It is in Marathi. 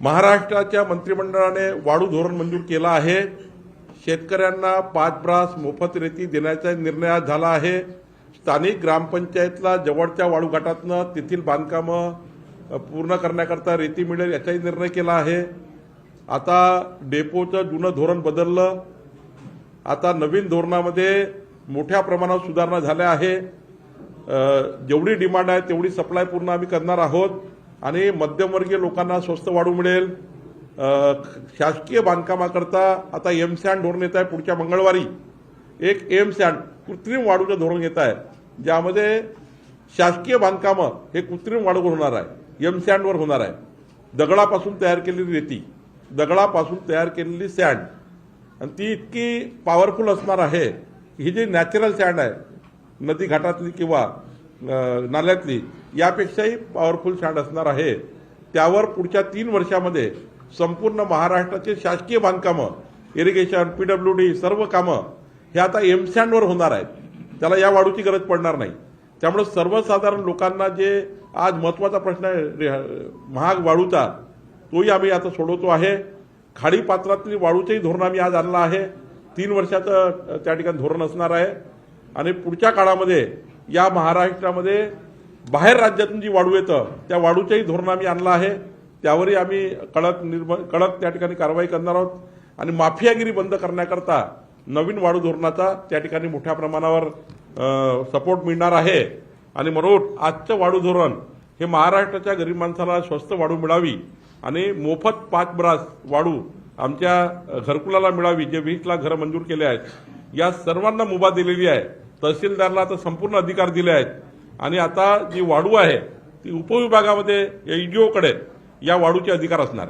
महाराष्ट्राच्या मंत्रिमंडळाने वाढू धोरण मंजूर केलं आहे. शेतकऱ्यांना पाच ब्रास मोफत रेती देण्याचा निर्णय आज झाला आहे. स्थानिक ग्रामपंचायतला जवळच्या वाळू घाटातनं तेथील बांधकामं पूर्ण करण्याकरता रेती मिळेल याचाही निर्णय केला आहे. आता डेपोचं जुनं धोरण बदललं. आता नवीन धोरणामध्ये मोठ्या प्रमाणात सुधारणा झाल्या आहे. जेवढी डिमांड आहे तेवढी सप्लाय पूर्ण आम्ही करणार आहोत. आणि मध्यमवर्गीय लोकांना स्वस्त वाढू मिळेल. शासकीय बांधकामाकरता आता एम सॅन्ड धोरण येत आहे पुढच्या मंगळवारी. एक एम सॅन्ड कृत्रिम वाढूचं धोरण येत आहे. ज्यामध्ये शासकीय बांधकामं हे कृत्रिम वाढूवर होणार आहे. एम सॅन्डवर होणार आहे. दगडापासून तयार केलेली रेती दगडापासून तयार केलेली सॅन्ड. आणि ती इतकी पॉवरफुल असणार आहे ही जी नॅचरल सँड आहे नदी घाटातली किंवा नाल्यातली यापेक्षाही पॉवरफुल छान असणार आहे. त्यावर पुढच्या तीन वर्षामध्ये संपूर्ण महाराष्ट्राचे शासकीय बांधकामं इरिगेशन पीडब्ल्यू डी सर्व कामं हे आता एमसँडवर होणार आहेत. त्याला या वाढूची गरज पडणार नाही. त्यामुळे सर्वसाधारण लोकांना जे आज महत्त्वाचा प्रश्न आहे महाग वाढूचा तोही आम्ही आता सोडवतो आहे. खाडी पात्रातली वाळूचंही धोरण आम्ही आज आणलं आहे. तीन वर्षाचं त्या ठिकाणी धोरण असणार आहे. आणि पुढच्या काळामध्ये या महाराष्ट्रामध्ये बाहेर राज्यातून जी वाढू येतं त्या वाढूचंही धोरण आम्ही आणलं आहे. त्यावरही आम्ही कडक निर्ब कडक त्या ठिकाणी कारवाई करणार आहोत. आणि माफियागिरी बंद करण्याकरता नवीन वाढू धोरणाचा त्या ठिकाणी मोठ्या प्रमाणावर सपोर्ट मिळणार आहे. आणि म्हणून आजचं वाढू धोरण हे महाराष्ट्राच्या गरीब माणसाला स्वस्त वाढू मिळावी आणि मोफत पाच ब्रास वाढू आमच्या घरकुलाला मिळावी जे वीस लाख घरं मंजूर केले आहेत. या सर्वांना मुभा दिलेली आहे. तहसीलदारला आता संपूर्ण अधिकार दिले आहेत. आणि आता जी वाढू आहे ती उपविभागामध्ये एनजीओकडे या वाढूचे अधिकार असणार.